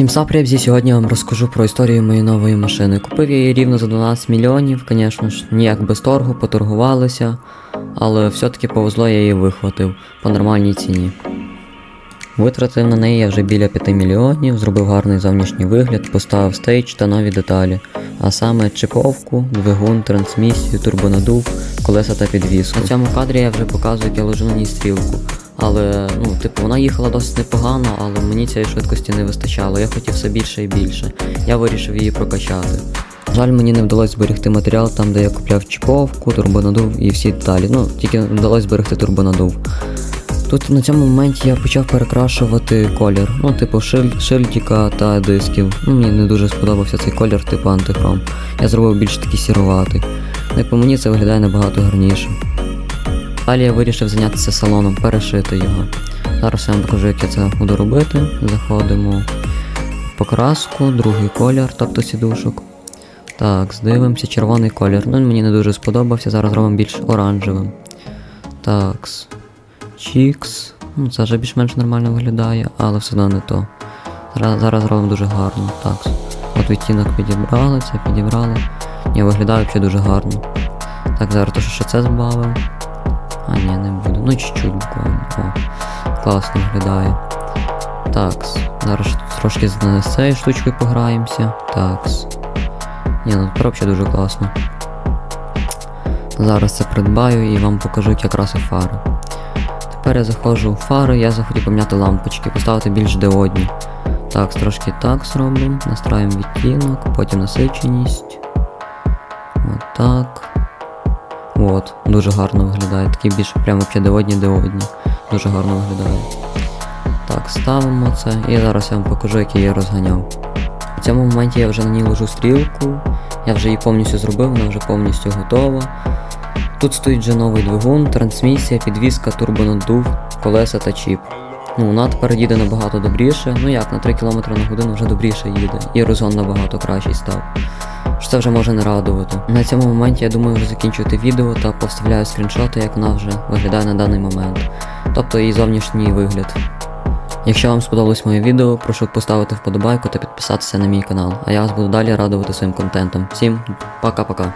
Всім сапрябзі, сьогодні вам розкажу про історію моєї нової машини. Купив я її рівно за 12 мільйонів, звісно ж, ніяк без торгу, поторгувалися, але все-таки повезло я її вихватив по нормальній ціні. Витратив на неї я вже біля 5 мільйонів, зробив гарний зовнішній вигляд, поставив стейдж та нові деталі, а саме чиповку, двигун, трансмісію, турбонадув, колеса та підвіску. На цьому кадрі я вже показую, як я ложу на ній стрілку. Але, ну, типу, вона їхала досить непогано, але мені цієї швидкості не вистачало. Я хотів все більше і більше. Я вирішив її прокачати. Жаль, мені не вдалося зберегти матеріал там, де я купляв чіповку, турбонадув і всі деталі. Ну, тільки вдалося зберегти турбонадув. Тут на цьому моменті я почав перекрашувати колір. Ну, типу, шиль, шильдіка та дисків. Ну, мені не дуже сподобався цей колір, типу антихром. Я зробив більш такий сіруватий. Ну, як по мені це виглядає набагато гарніше. Далі я вирішив зайнятися салоном, перешити його. Зараз я вам покажу, як я це буду робити. Заходимо в покраску, другий колір, тобто сідушок. Так, здивимося, червоний колір. Ну, він мені не дуже сподобався, зараз зробимо більш оранжевим. Такс. Чікс. Ну, це вже більш-менш нормально виглядає, але все одно не то. Зараз, зараз зробимо дуже гарно. Так. От відтінок підібрали, це підібрали. Ні, виглядає взагалі дуже гарно. Так, зараз то, що це збавив. А, ні, не буду. Ну, чуть-чуть буквально. О, класно виглядає. Такс. Зараз трошки з цією штучкою пограємося. Такс. Ні, ну тепер взагалі дуже класно. Зараз це придбаю і вам покажу, як я красив фари. Тепер я заходжу у фари, я захотів поміняти лампочки, поставити більш диодні. Так, трошки так зробимо, настраємо відтінок, потім насиченість. Отак. От, дуже гарно виглядає. Такі більше прямо диодні диодні. Дуже гарно виглядає. Так, ставимо це. І зараз я вам покажу, як я її розганяв. В цьому моменті я вже на ній ложу стрілку. Я вже її повністю зробив, вона вже повністю готова. Тут стоїть вже новий двигун, трансмісія, підвізка, турбонаддув, колеса та чіп. Ну, вона тепер їде набагато добріше. Ну як, на 3 км на годину вже добріше їде. І розгон набагато кращий став. Що це вже може не радувати. На цьому моменті я думаю вже закінчувати відео та поставляю скріншоти, як вона вже виглядає на даний момент. Тобто її зовнішній вигляд. Якщо вам сподобалось моє відео, прошу поставити вподобайку та підписатися на мій канал, а я вас буду далі радувати своїм контентом. Всім пока-пока.